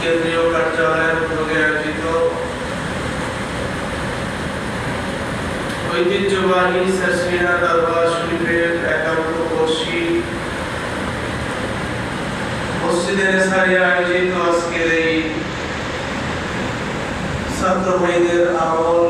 কেন্দ্রীয় কার্যালয়ের উদ্যোগে আয়োজিত ঐতিহ্যবাহী সাসিনা দরবার শরীফের একান্ত বর্ষী মসজিদের সারি আয়োজিত আজকের এই ছাত্র ভাইদের আমল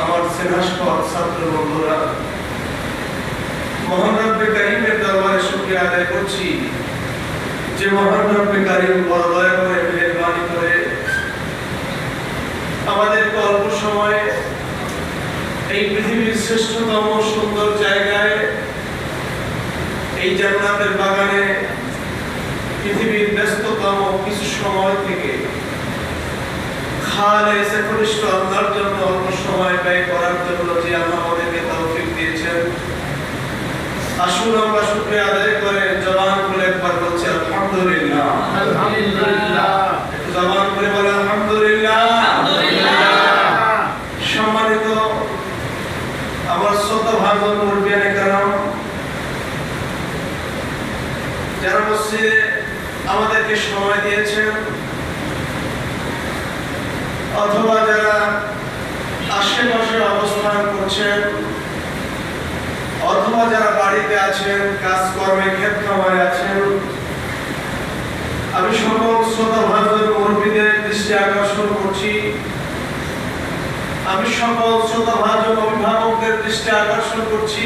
আমার স্নেহাস্পদ ছাত্র বন্ধুরা মহান কারিমের দরবারে শুকরিয়া আদায় করছি যে মহান কারিম বড় দয়া করে মেহরবানি করে আমাদের অল্প সময়ে এই পৃথিবীর শ্রেষ্ঠতম সুন্দর জায়গায়, এই জান্নাতের বাগানে পৃথিবীর ব্যস্ততম কিছু সময় থেকে খালে একনিষ্ঠ আল্লাহর জন্য অল্প সময় ব্যয় করার জন্য যে আল্লাহ আমাদেরকে তৌফিক দিয়েছেন। আসুন আমরা শুকরিয়া আদায় করে জবান খুলে একবার বলছি আলহামদুলিল্লাহ। আলহামদুলিল্লাহ। জবান খুলে বলে আলহামদুলিল্লাহ। সম্মানিত আমার শত ভাগবত মুরব্বিয়ানে কারণ যারা মসজিদে আমাদেরকে সময় দিয়েছেন অথবা যারা আশেপাশে অবস্থান করছেন, অথবা যারা বাড়িতে আছেন, কাজকর্মে ক্ষেত খামারে আছেন, আমি সকল শ্রোতা ভাইদের কর্মীদের দৃষ্টি আকর্ষণ করছি। আমি সকল শ্রোতা ভাজন অভিভাবকদের দৃষ্টি আকর্ষণ করছি।